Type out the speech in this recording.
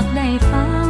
ากได้ฟัง